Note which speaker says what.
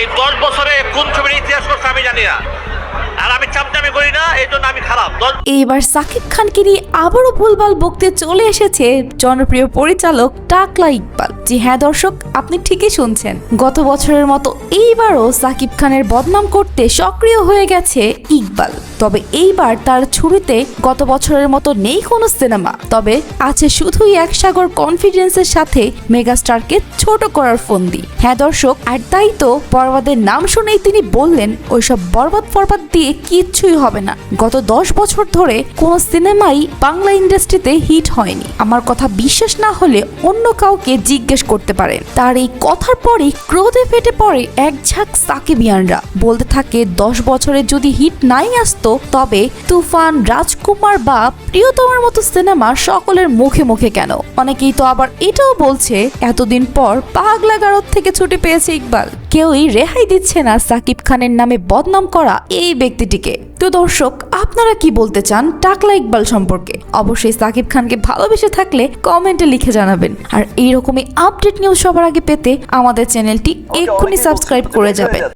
Speaker 1: এই দশ বছরে কোন ছবির ইতিহাস করছে আমি জানি না। আর আমি করি না, এই জন্য আমি খারাপ।
Speaker 2: এইবার সাকিব খানকে নিয়ে আবারও ভুলভাল বকতে চলে এসেছে জনপ্রিয় পরিচালক টাকলা ইকবাল। জি হ্যাঁ দর্শক, আপনি ঠিকই শুনছেন। গত বছরের মতো এইবারও সাকিব খানের বদনাম করতে সক্রিয় হয়ে গেছে ইকবাল। তবে এইবার তার ছুরিতে গত বছরের মতো নেই কোনো সিনেমা। তবে আছে শুধুই এক সাগর কনফিডেন্সের সাথে মেগাস্টারকে ছোট করার ফন্দি। হ্যাঁ দর্শক, আর তাই তো বরবাদের নাম শুনেই তিনি বললেন, ওইসব বরবাদ ফরবাদ দিয়ে কিচ্ছুই হবে না। গত দশ বছর ধরে কোনো সিনেমাই বাংলা ইন্ডাস্ট্রিতে হিট হয়নি। আমার কথা বিশ্বাস না হলে অন্য কাউকে জিজ্ঞেস করতে পারেন তার এই কথার পরেই ক্রোধে ফেটে পড়ে এক ঝাঁক সাকিবিয়ানরা। বলতে থাকে, দশ বছরে যদি হিট নাই আসতো, তবে তুফান, রাজকুমার বা প্রিয়তমার মতো সিনেমা সকলের মুখে মুখে কেন? অনেকেই তো আবার এটাও বলছে, এতদিন পর পাগলা গারদ থেকে ছুটি পেয়েছে ইকবাল। কেউই রেহাই দিচ্ছে না সাকিব খানের নামে বদনাম করা এই ব্যক্তিটিকে। তো দর্শক আপনারা কি বলতে চান টাকলা ইকবাল সম্পর্কে? অবশ্যই সাকিব খানকে ভালোবেসে থাকলে কমেন্টে লিখে জানাবেন। আর এইরকমই আপডেট নিউজ সবার আগে পেতে আমাদের চ্যানেলটি এক্ষুনি সাবস্ক্রাইব করে যাবেন।